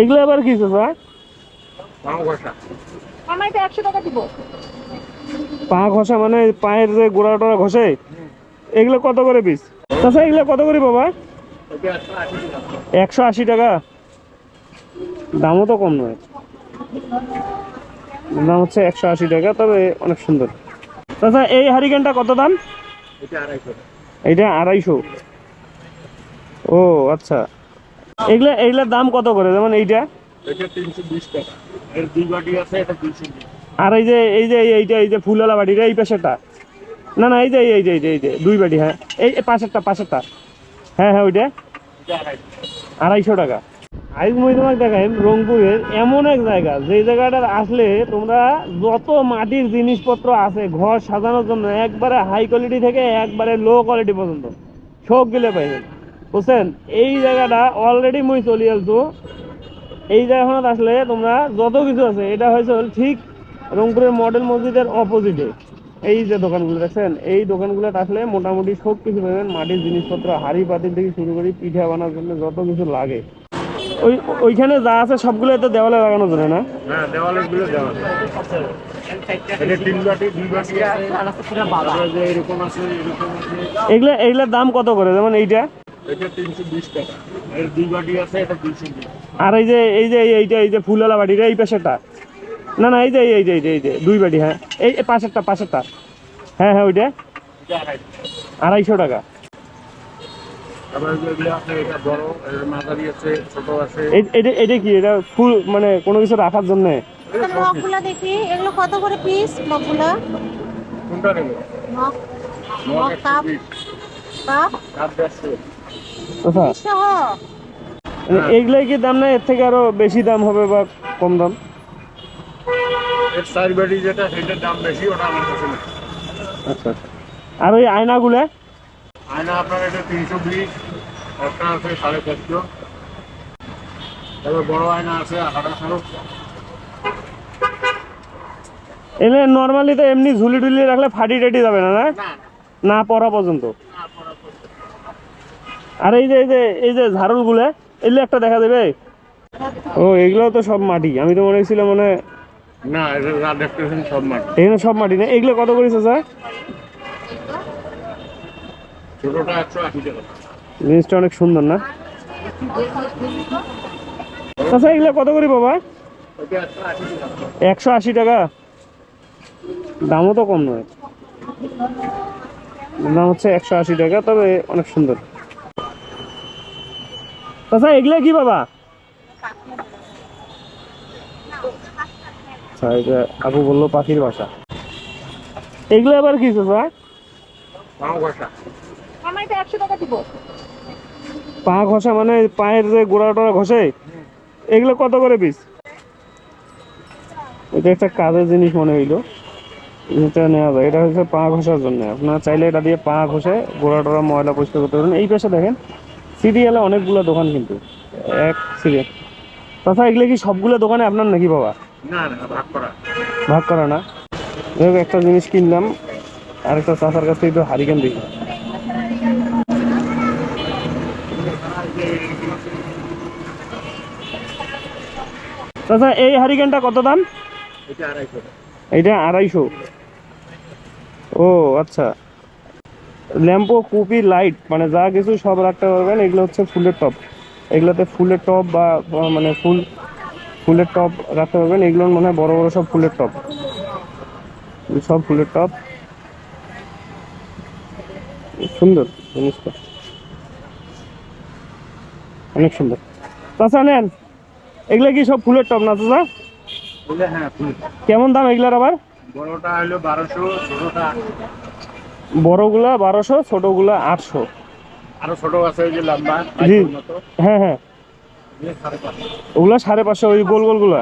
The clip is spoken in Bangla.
এগুলো আবার কি চাচা? আমার এটা একশো টাকা দিব। পা ঘষা মানে পায়ের যে গোড়া টোড়া ঘষে? এগুলো কত করে পিস? চাচা এগুলো কত করে বাবা? একশো আশি টাকা। দামও তো কম নয়। দাম হচ্ছে একশো আশি টাকা তবে অনেক সুন্দর। চাচা এই হারিকেনটা কত দাম? এইটা আড়াইশো। ও আচ্ছা। এগুলা এগুলার দাম কত করে? যেমন এইটা? এটা তিনশো বিশ টাকা। এর দুই বাটি আছে এটা দুইশো বিশ। আর এই যে এই যে এইটা এই যে ফুলওয়ালা বাটিটা এই না না এই যে এই যে এই যে এই যে দুই বাটি হ্যাঁ। এই পাশেরটা পাশেরটা। হ্যাঁ হ্যাঁ ওইটা? আড়াইশো। টাকা। আইজ মই তোমাকে দেখাই রংপুরের এমন এক জায়গা যে জায়গাটা আসলে তোমরা যত মাটির জিনিসপত্র আছে ঘর সাজানোর জন্য একবারে হাই কোয়ালিটি থেকে একবারে লো কোয়ালিটি পর্যন্ত সব গেলে পাইবেন বুঝছেন? এই জায়গাটা অলরেডি মই চলে আসছো এই জায়গাখানে আসলে তোমরা যত কিছু আছে এটা হয়েছে হল ঠিক রংপুরের মডেল মসজিদের অপোজিটে এই যে দোকানগুলো দেখছেন এই দোকানগুলো আসলে মোটামুটি সব কিছু পাবেন। মাটির জিনিসপত্র হাড়ি পাতিল থেকে শুরু করে পিঠা বানার জন্য যত কিছু লাগে। ওই ওইখানে যা আছে সবগুলো তো দেওয়ালে লাগানো যাবে না? হ্যাঁ দেওয়ালেরগুলো দেওয়াল এগুলা এগুলার দাম কত করে? যেমন এইটা? আর এই যে এই যে এই- এইটা এই যে ফুলওয়ালা বাটিটা এই পাশেরটা না না এই যে এই যে এই যে এই যে দুই বাটি হ্যাঁ এই পাশেরটা পাশেরটা হ্যাঁ হ্যাঁ ওইটা আড়াইশো টাকা এটা বড় কি এটা ফুল মানে কোনো কিছু রাখার জন্য এটা সব কিছু। মগগুলা দেখি এগুলো কত করে পিস মগগুলা কোনটা নেবে mug mug mug cup cup cup আচ্ছা। মানে এইগুলাই কি দাম না এর থেকে আরও বেশি দাম হবে বা কম দাম? এর চার বাটি যেটা সেটার দাম বেশি ওটা আমার কাছে নেই। আচ্ছা আচ্ছা। আর ওই আয়নাগুলা? আয়না আপনার এটা তিনশো বিশ একটা আছে সাড়ে চারশো। তারপর বড় আয়না আছে আঠারোশো। এলে নর্মালি তো এমনি ঝুলি টুলি রাখলে ফাটি টাটি যাবে না না? না পড়া পর্যন্ত। আর এই যে এই যে এই যে ঝাড়ুগুলো এগুলো একটা দেখা দেবে ও এগুলো তো সব মাটি। আমি তো মনে হচ্ছিলাম মানে না সব মাটি। এখানে সব মাটি না? এগুলো কত করেছে স্যার ছোটটা একশো আশি টাকা। জিনিসটা অনেক সুন্দর না? আচ্ছা এগুলো কত করে বাবা? একশো আশি টাকা? দামও তো কম নয়। দাম হচ্ছে একশো আশি টাকা তবে অনেক সুন্দর। আচ্ছা এগুলো কি বাবা? আচ্ছা এটা আপু বলল পাখির বাসা। এগুলো আবার কি চাচা? পা ঘষা মানে পায়ের যে গোড়া টোড়া ঘষে? এগুলো কত করে পিস? এটা একটা কাজের জিনিস মনে হইল। এটা নেওয়া যায়। এটা হচ্ছে পা ঘষার জন্য। আপনারা চাইলে এটা দিয়ে পা ঘষে গোড়া টোড়া ময়লা পরিষ্কার করতে পারেন। এই পাশে দেখেন সিরিয়ালে অনেকগুলো দোকান কিন্তু। এক সিরিয়াল। তাছাড়া এগুলো কি সবগুলো দোকানে আপনার নাকি বাবা? না না ভাগ করা। ভাগ করা না? যাই একটা জিনিস কিনলাম আর একটা চাষার কাছ থেকে হারিকেন দেখি। চাচা এই হারিকেনটা কত দাম? এটা আড়াইশো। ও আচ্ছা। ল্যাম্পো কুপি লাইট মানে যা কিছু সব রাখতে পারবেন এগুলো হচ্ছে ফুলের টপ। এগুলোতে ফুলের টপ বা মানে ফুল ফুলের টপ রাখতে পারবেন এগুলো মনে হয় বড় বড় সব ফুলের টপ। সব ফুলের টপ। সুন্দর জিনিসটা। অনেক সুন্দর। চাচা নেন এগুলো কি সব ফুলের টপ না চাচা? হ্যাঁ কেমন দাম এগুলার আবার? বড়টা হলো বারোশো ছোটটা বড়গুলা বারোশো ছোটগুলা আটশো। আরও ছোট আছে যে লম্বা জি। হ্যাঁ হ্যাঁ। ওগুলা সাড়ে পাঁচশো ওই গোল গোলগুলা।